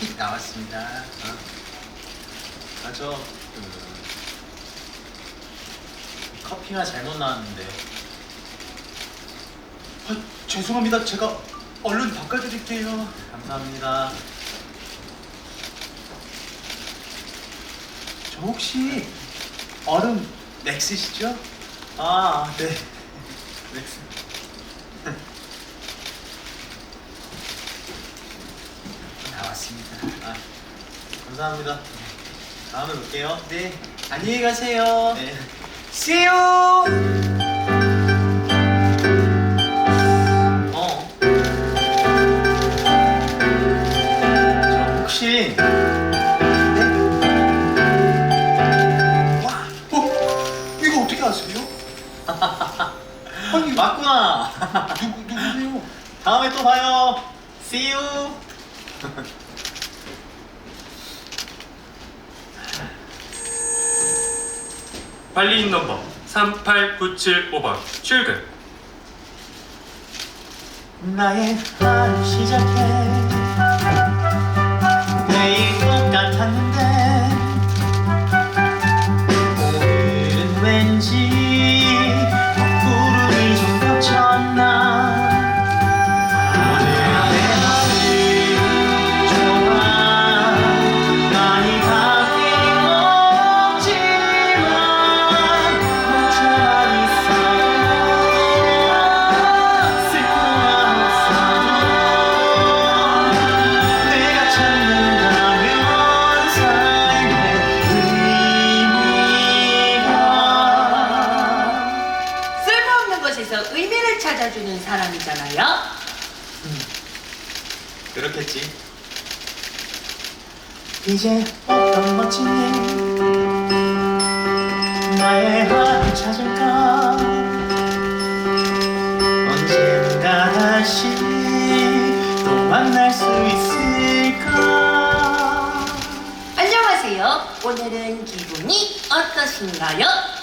나왔습니다. 어. 아, 저, 그, 커피가 잘못 나왔는데. 아, 죄송합니다. 제가 얼른 바꿔드릴게요. 감사합니다. 저 혹시 얼음 넥스시죠? 아, 네. 넥스. 감사합니다. 다음에 볼게요. 네. 안녕히 가세요. 네. See you. 어. 저 혹시 네? 와, 어? 이거 어떻게 아세요? 아니 맞구나. 누구 누구세요? 다음에 또 봐요. See you. 발리인 넘버 38975번 출근. 나의 하루 시작해. 매일 똑같았는데 오늘은 왠지 것에서 의미를 찾아주는 사람이잖아요. 그렇겠지. 이제 어떤 멋진 일 나의 하루 찾을까 언젠가 다시 또 만날 수 있을까 안녕하세요. 오늘은 기분이 어떠신가요?